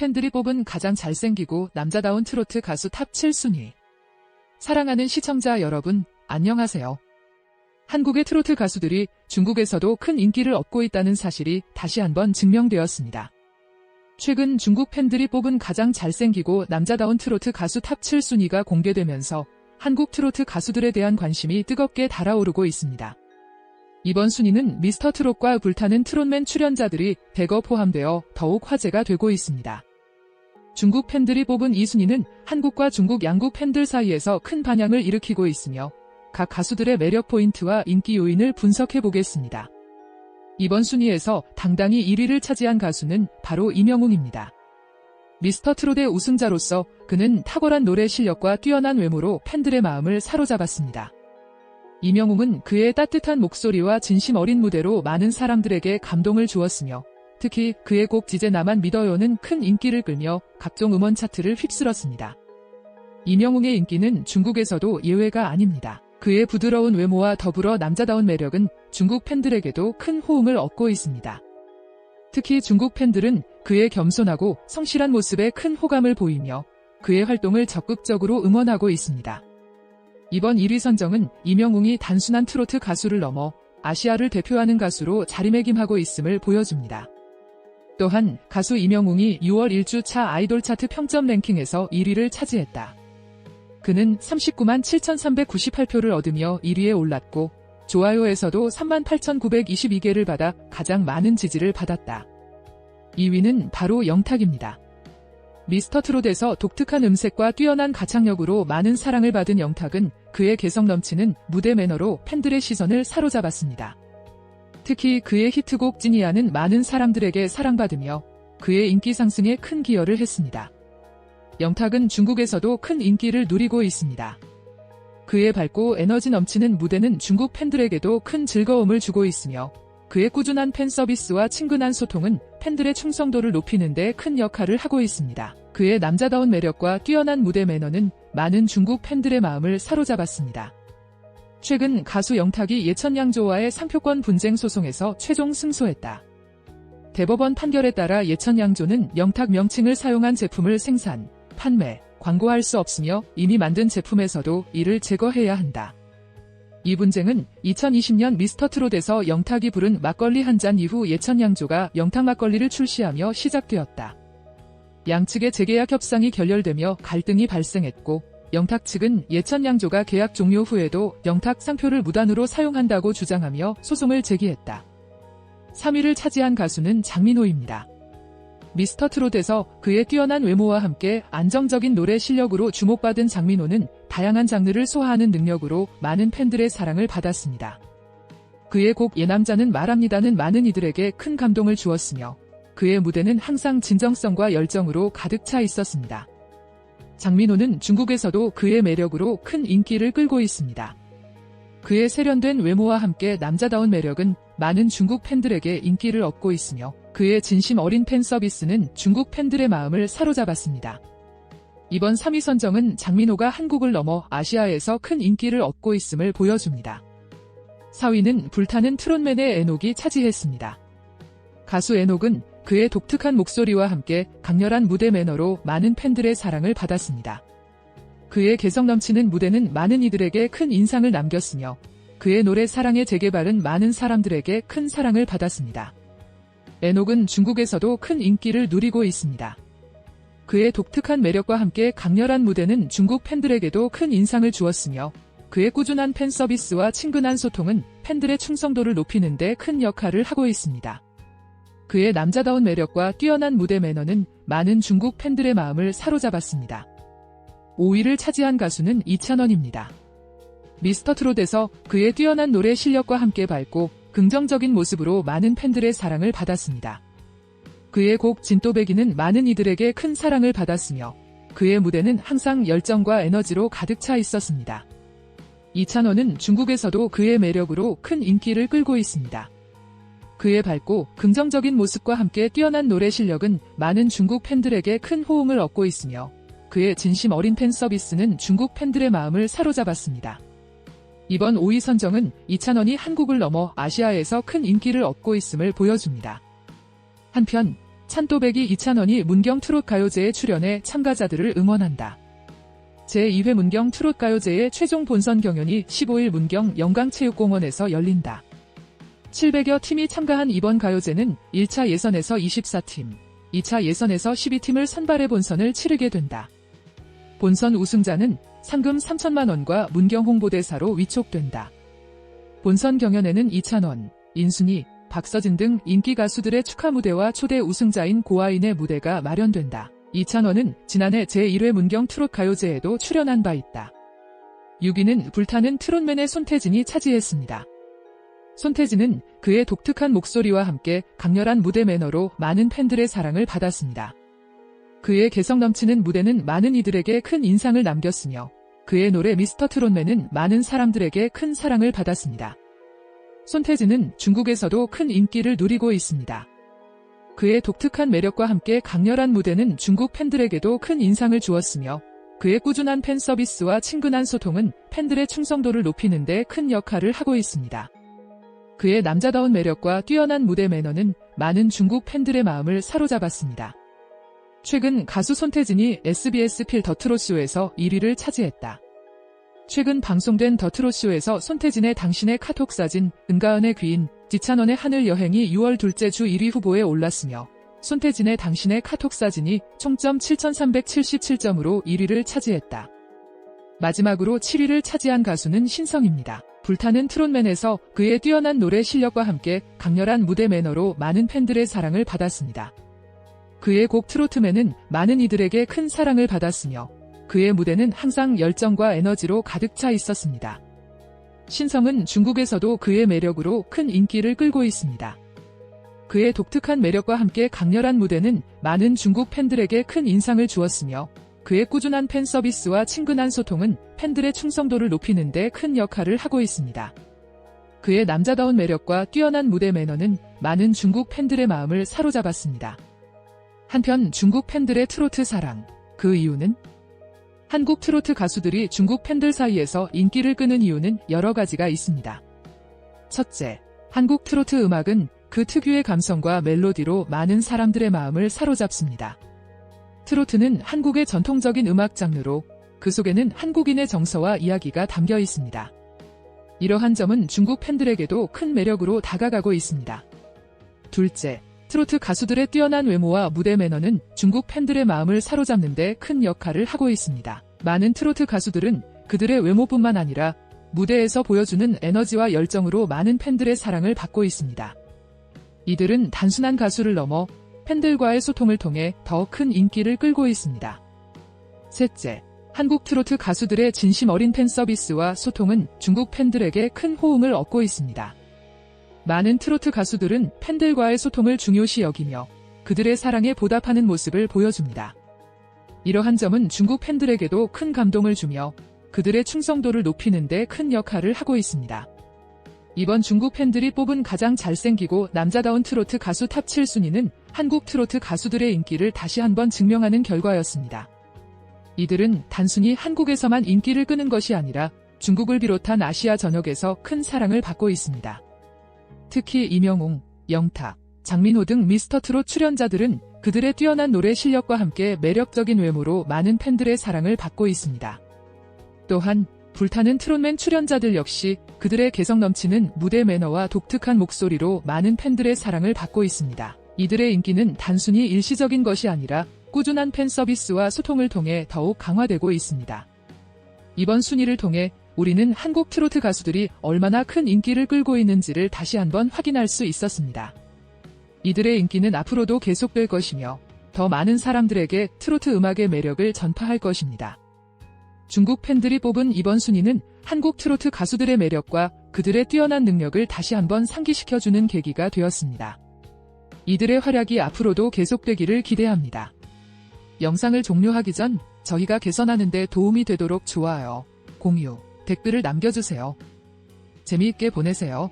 팬들이 뽑은 가장 잘생기고 남자다운 트로트 가수 탑 7순위. 사랑하는 시청자 여러분, 안녕하세요. 한국의 트로트 가수들이 중국에서도 큰 인기를 얻고 있다는 사실이 다시 한번 증명되었습니다. 최근 중국 팬들이 뽑은 가장 잘생기고 남자다운 트로트 가수 탑 7순위가 공개되면서 한국 트로트 가수들에 대한 관심이 뜨겁게 달아오르고 있습니다. 이번 순위는 미스터 트롯과 불타는 트롯맨 출연자들이 대거 포함되어 더욱 화제가 되고 있습니다. 중국 팬들이 뽑은 이 순위는 한국과 중국 양국 팬들 사이에서 큰 반향을 일으키고 있으며 각 가수들의 매력 포인트와 인기 요인을 분석해 보겠습니다. 이번 순위에서 당당히 1위를 차지한 가수는 바로 이명웅입니다. 미스터 트롯의 우승자로서 그는 탁월한 노래 실력과 뛰어난 외모로 팬들의 마음을 사로잡았습니다. 이명웅은 그의 따뜻한 목소리와 진심 어린 무대로 많은 사람들에게 감동을 주었으며 특히 그의 곡 지제 나만 믿어요는 큰 인기를 끌며 각종 음원 차트를 휩쓸었습니다. 이명웅의 인기는 중국에서도 예외가 아닙니다. 그의 부드러운 외모와 더불어 남자다운 매력은 중국 팬들에게도 큰 호응을 얻고 있습니다. 특히 중국 팬들은 그의 겸손하고 성실한 모습에 큰 호감을 보이며 그의 활동을 적극적으로 응원하고 있습니다. 이번 1위 선정은 이명웅이 단순한 트로트 가수를 넘어 아시아를 대표하는 가수로 자리매김하고 있음을 보여줍니다. 또한 가수 이명웅이 6월 1주차 아이돌 차트 평점 랭킹에서 1위를 차지했다. 그는 39만 7,398표를 얻으며 1위에 올랐고 좋아요에서도 38,922개를 받아 가장 많은 지지를 받았다. 2위는 바로 영탁입니다. 미스터 트롯에서 독특한 음색과 뛰어난 가창력으로 많은 사랑을 받은 영탁은 그의 개성 넘치는 무대 매너로 팬들의 시선을 사로잡았습니다. 특히 그의 히트곡 찐이야는 많은 사람들에게 사랑받으며 그의 인기 상승에 큰 기여를 했습니다. 영탁은 중국에서도 큰 인기를 누리고 있습니다. 그의 밝고 에너지 넘치는 무대는 중국 팬들에게도 큰 즐거움을 주고 있으며 그의 꾸준한 팬 서비스와 친근한 소통은 팬들의 충성도를 높이는 데 큰 역할을 하고 있습니다. 그의 남자다운 매력과 뛰어난 무대 매너는 많은 중국 팬들의 마음을 사로잡았습니다. 최근 가수 영탁이 예천양조와의 상표권 분쟁 소송에서 최종 승소했다. 대법원 판결에 따라 예천양조는 영탁 명칭을 사용한 제품을 생산, 판매, 광고할 수 없으며 이미 만든 제품에서도 이를 제거해야 한다. 이 분쟁은 2020년 미스터 트롯에서 영탁이 부른 막걸리 한 잔 이후 예천양조가 영탁 막걸리를 출시하며 시작되었다. 양측의 재계약 협상이 결렬되며 갈등이 발생했고 영탁 측은 예천양조가 계약 종료 후에도 영탁 상표를 무단으로 사용한다고 주장하며 소송을 제기했다. 3위를 차지한 가수는 장민호입니다. 미스터 트롯에서 그의 뛰어난 외모와 함께 안정적인 노래 실력으로 주목받은 장민호는 다양한 장르를 소화하는 능력으로 많은 팬들의 사랑을 받았습니다. 그의 곡 예남자는 말합니다는 많은 이들에게 큰 감동을 주었으며 그의 무대는 항상 진정성과 열정으로 가득 차 있었습니다. 장민호는 중국에서도 그의 매력으로 큰 인기를 끌고 있습니다. 그의 세련된 외모와 함께 남자다운 매력은 많은 중국 팬들에게 인기를 얻고 있으며 그의 진심 어린 팬 서비스는 중국 팬들의 마음을 사로잡았습니다. 이번 3위 선정은 장민호가 한국을 넘어 아시아에서 큰 인기를 얻고 있음을 보여줍니다. 4위는 불타는 트롯맨의 에녹이 차지했습니다. 가수 에녹은 그의 독특한 목소리와 함께 강렬한 무대 매너로 많은 팬들의 사랑을 받았습니다. 그의 개성 넘치는 무대는 많은 이들에게 큰 인상을 남겼으며 그의 노래 사랑의 재개발은 많은 사람들에게 큰 사랑을 받았습니다. 에녹은 중국에서도 큰 인기를 누리고 있습니다. 그의 독특한 매력과 함께 강렬한 무대는 중국 팬들에게도 큰 인상을 주었으며 그의 꾸준한 팬 서비스와 친근한 소통은 팬들의 충성도를 높이는 데 큰 역할을 하고 있습니다. 그의 남자다운 매력과 뛰어난 무대 매너는 많은 중국 팬들의 마음을 사로잡았습니다. 5위를 차지한 가수는 이찬원입니다. 미스터 트롯에서 그의 뛰어난 노래 실력과 함께 밝고 긍정적인 모습으로 많은 팬들의 사랑을 받았습니다. 그의 곡 진또배기는 많은 이들에게 큰 사랑을 받았으며 그의 무대는 항상 열정과 에너지로 가득 차 있었습니다. 이찬원은 중국에서도 그의 매력으로 큰 인기를 끌고 있습니다. 그의 밝고 긍정적인 모습과 함께 뛰어난 노래 실력은 많은 중국 팬들에게 큰 호응을 얻고 있으며 그의 진심 어린 팬 서비스는 중국 팬들의 마음을 사로잡았습니다. 이번 5위 선정은 이찬원이 한국을 넘어 아시아에서 큰 인기를 얻고 있음을 보여줍니다. 한편 찬또배기 이찬원이 문경 트롯 가요제에 출연해 참가자들을 응원한다. 제2회 문경 트롯 가요제의 최종 본선 경연이 15일 문경 영광체육공원에서 열린다. 700여 팀이 참가한 이번 가요제는 1차 예선에서 24팀, 2차 예선에서 12팀을 선발해 본선을 치르게 된다. 본선 우승자는 상금 3천만 원과 문경 홍보대사로 위촉된다. 본선 경연에는 이찬원, 인순이, 박서진 등 인기 가수들의 축하 무대와 초대 우승자인 고아인의 무대가 마련된다. 이찬원은 지난해 제1회 문경 트롯 가요제에도 출연한 바 있다. 6위는 불타는 트롯맨의 손태진이 차지했습니다. 손태진은 그의 독특한 목소리와 함께 강렬한 무대 매너로 많은 팬들의 사랑을 받았습니다. 그의 개성 넘치는 무대는 많은 이들에게 큰 인상을 남겼으며 그의 노래 미스터 트롯맨은 많은 사람들에게 큰 사랑을 받았습니다. 손태진은 중국에서도 큰 인기를 누리고 있습니다. 그의 독특한 매력과 함께 강렬한 무대는 중국 팬들에게도 큰 인상을 주었으며 그의 꾸준한 팬 서비스와 친근한 소통은 팬들의 충성도를 높이는 데 큰 역할을 하고 있습니다. 그의 남자다운 매력과 뛰어난 무대 매너는 많은 중국 팬들의 마음을 사로잡았습니다. 최근 가수 손태진이 SBS 필 더트로쇼에서 1위를 차지했다. 최근 방송된 더트로쇼에서 손태진의 당신의 카톡 사진, 은가은의 귀인, 지찬원의 하늘 여행이 6월 둘째 주 1위 후보에 올랐으며 손태진의 당신의 카톡 사진이 총점 7377점으로 1위를 차지했다. 마지막으로 7위를 차지한 가수는 신성입니다. 불타는 트롯맨에서 그의 뛰어난 노래 실력과 함께 강렬한 무대 매너로 많은 팬들의 사랑을 받았습니다. 그의 곡 트로트맨은 많은 이들에게 큰 사랑을 받았으며 그의 무대는 항상 열정과 에너지로 가득 차 있었습니다. 신성은 중국에서도 그의 매력으로 큰 인기를 끌고 있습니다. 그의 독특한 매력과 함께 강렬한 무대는 많은 중국 팬들에게 큰 인상을 주었으며 그의 꾸준한 팬 서비스와 친근한 소통은 팬들의 충성도를 높이는 데 큰 역할을 하고 있습니다. 그의 남자다운 매력과 뛰어난 무대 매너는 많은 중국 팬들의 마음을 사로잡았습니다. 한편 중국 팬들의 트로트 사랑, 그 이유는? 한국 트로트 가수들이 중국 팬들 사이에서 인기를 끄는 이유는 여러 가지가 있습니다. 첫째, 한국 트로트 음악은 그 특유의 감성과 멜로디로 많은 사람들의 마음을 사로잡습니다. 트로트는 한국의 전통적인 음악 장르로 그 속에는 한국인의 정서와 이야기가 담겨 있습니다. 이러한 점은 중국 팬들에게도 큰 매력으로 다가가고 있습니다. 둘째, 트로트 가수들의 뛰어난 외모와 무대 매너는 중국 팬들의 마음을 사로잡는 데 큰 역할을 하고 있습니다. 많은 트로트 가수들은 그들의 외모뿐만 아니라 무대에서 보여주는 에너지와 열정으로 많은 팬들의 사랑을 받고 있습니다. 이들은 단순한 가수를 넘어 팬들과의 소통을 통해 더 큰 인기를 끌고 있습니다. 셋째, 한국 트로트 가수들의 진심 어린 팬 서비스와 소통은 중국 팬들에게 큰 호응을 얻고 있습니다. 많은 트로트 가수들은 팬들과의 소통을 중요시 여기며 그들의 사랑에 보답하는 모습을 보여줍니다. 이러한 점은 중국 팬들에게도 큰 감동을 주며 그들의 충성도를 높이는 데 큰 역할을 하고 있습니다. 이번 중국 팬들이 뽑은 가장 잘생기고 남자다운 트로트 가수 탑 7순위는 한국 트로트 가수들의 인기를 다시 한번 증명하는 결과였습니다. 이들은 단순히 한국에서만 인기를 끄는 것이 아니라 중국을 비롯한 아시아 전역에서 큰 사랑을 받고 있습니다. 특히 이명웅, 영탁, 장민호 등 미스터 트롯 출연자들은 그들의 뛰어난 노래 실력과 함께 매력적인 외모로 많은 팬들의 사랑을 받고 있습니다. 또한 불타는 트롯맨 출연자들 역시 그들의 개성 넘치는 무대 매너와 독특한 목소리로 많은 팬들의 사랑을 받고 있습니다. 이들의 인기는 단순히 일시적인 것이 아니라 꾸준한 팬 서비스와 소통을 통해 더욱 강화되고 있습니다. 이번 순위를 통해 우리는 한국 트로트 가수들이 얼마나 큰 인기를 끌고 있는지를 다시 한번 확인할 수 있었습니다. 이들의 인기는 앞으로도 계속될 것이며 더 많은 사람들에게 트로트 음악의 매력을 전파할 것입니다. 중국 팬들이 뽑은 이번 순위는 한국 트로트 가수들의 매력과 그들의 뛰어난 능력을 다시 한번 상기시켜주는 계기가 되었습니다. 이들의 활약이 앞으로도 계속되기를 기대합니다. 영상을 종료하기 전 저희가 개선하는 데 도움이 되도록 좋아요, 공유, 댓글을 남겨주세요. 재미있게 보내세요.